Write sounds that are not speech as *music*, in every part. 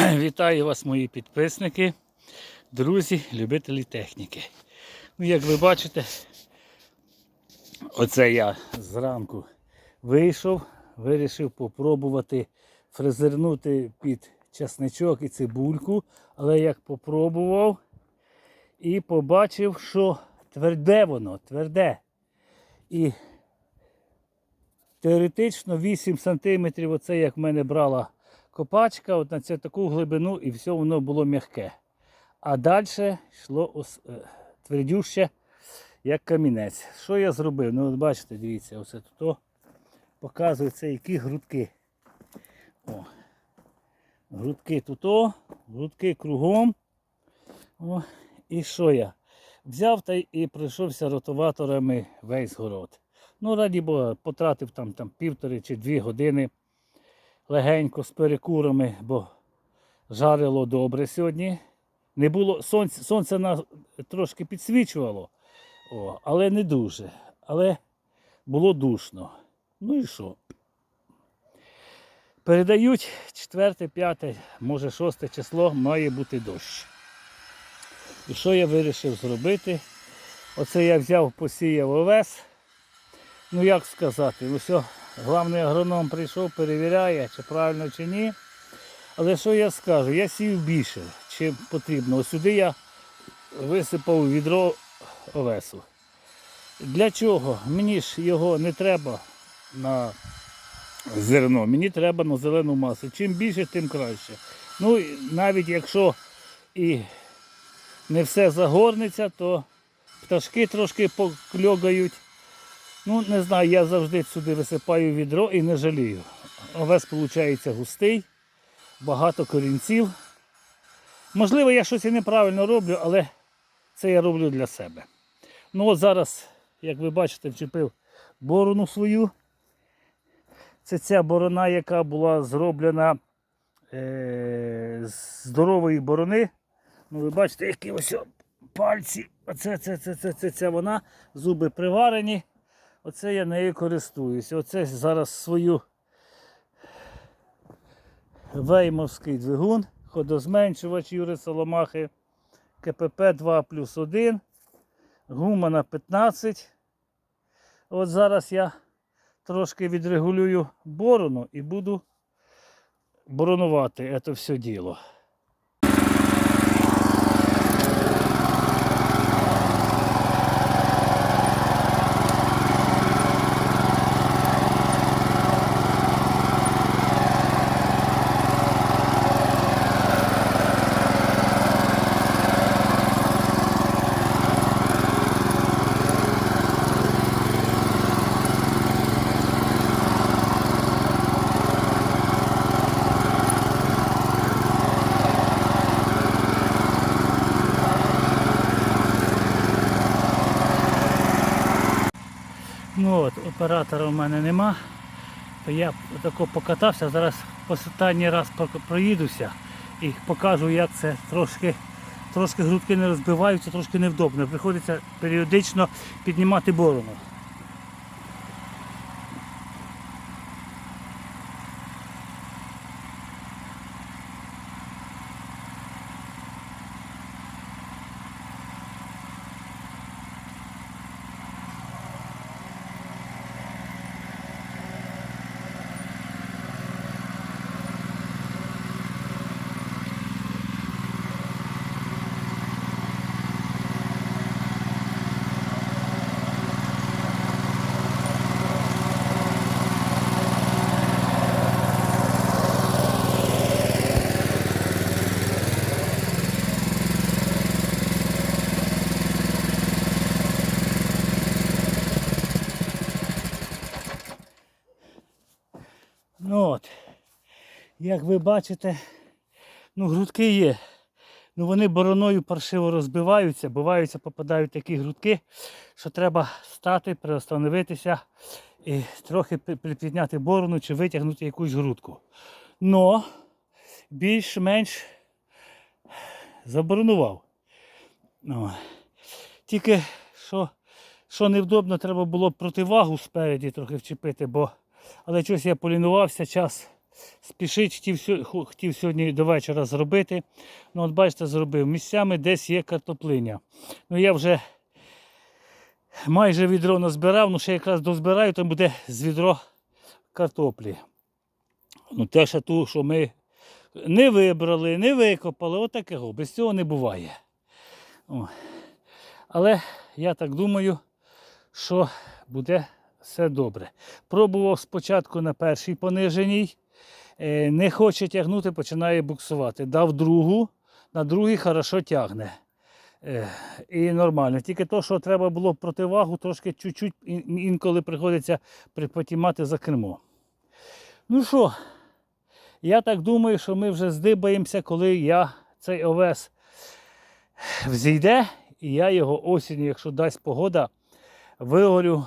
*clears throat* Вітаю вас, мої підписники, друзі, любителі техніки. Ну, як ви бачите, оце я зранку вийшов, вирішив попробувати фрезернути під часничок і цибульку, але як попробував і побачив, що тверде воно, тверде. І теоретично 8 см, оце як в мене брала копачка, от на цю таку глибину, і все воно було м'яке. А далі йшло е, твердюще, як камінець. Що я зробив? Ну, от бачите, дивіться, оце тут показує це які грудки. О. Грудки тут, грудки кругом. О. І що я? Взяв та і пройшовся ротоваторами весь город. Ну, раді Бога, потратив там, там півтори чи дві години легенько з перекурами, бо жарило добре сьогодні. Не було сонце, сонце нас трошки підсвічувало, о, але не дуже. Але було душно. Ну і що? Передають 4, 5, може 6 число має бути дощ. І що я вирішив зробити? Оце я взяв, посіяв овес. Ну як сказати, все, головний агроном прийшов, перевіряє, чи правильно чи ні. Але що я скажу? Я сів більше, чим потрібно. Ось сюди я висипав відро овесу. Для чого? Мені ж його не треба на зерно, мені треба на зелену масу. Чим більше, тим краще. Ну, навіть якщо і не все загорнеться, то пташки трошки покльогають. Ну, не знаю, я завжди сюди висипаю відро і не жалію. Овес виходить густий, багато корінців. Можливо, я щось і неправильно роблю, але це я роблю для себе. Ну от зараз, як ви бачите, вчепив борону свою. Це ця борона, яка була зроблена е- з здорової борони. Ну, ви бачите, які ось пальці. Оце це, це, це, це, це вона, зуби приварені. Оце я нею користуюся. Оце зараз свою веймовський двигун, ходозменшувач Юри Соломахи, КПП 2 плюс 1, гума на 15. От зараз я трошки відрегулюю борону і буду боронувати це все діло. Ну от, оператора в мене нема. Я тако покатався, зараз останній раз про- проїдуся і покажу, як це трошки, трошки грудки не розбиваються, трошки невдобно. Приходиться періодично піднімати борону. Ну от, як ви бачите, ну грудки є. Ну вони бороною паршиво розбиваються, буваються, попадають такі грудки, що треба стати, приостановитися і трохи припідняти борону чи витягнути якусь грудку. Но більш-менш заборонував. Ну, тільки що, що невдобно, треба було противагу спереді трохи вчепити, бо але щось я полінувався, час спішить, хотів, хотів сьогодні до вечора зробити. Ну, от бачите, зробив. Місцями десь є картоплиня. Ну, я вже майже відро назбирав, ну ще якраз дозбираю, там буде з відро картоплі. Ну, те, що ту, що ми не вибрали, не викопали, отакого. Без цього не буває. О. Але я так думаю, що буде все добре. Пробував спочатку на першій пониженій, не хоче тягнути, починає буксувати. Дав другу, на другій хорошо тягне. Е, І нормально. Тільки то, що треба було противагу, трошки чуть-чуть інколи приходиться припотімати за кермо. Ну що, я так думаю, що ми вже здибаємося, коли я цей овес взійде, і я його осінню, якщо дасть погода, вигорю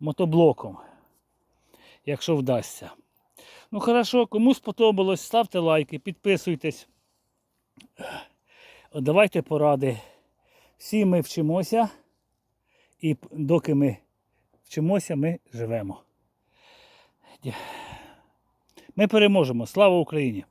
мотоблоком, якщо вдасться. Ну хорошо, кому сподобалось, ставте лайки, підписуйтесь. Давайте поради. Всі ми вчимося, і доки ми вчимося, ми живемо. Ми переможемо. Слава Україні!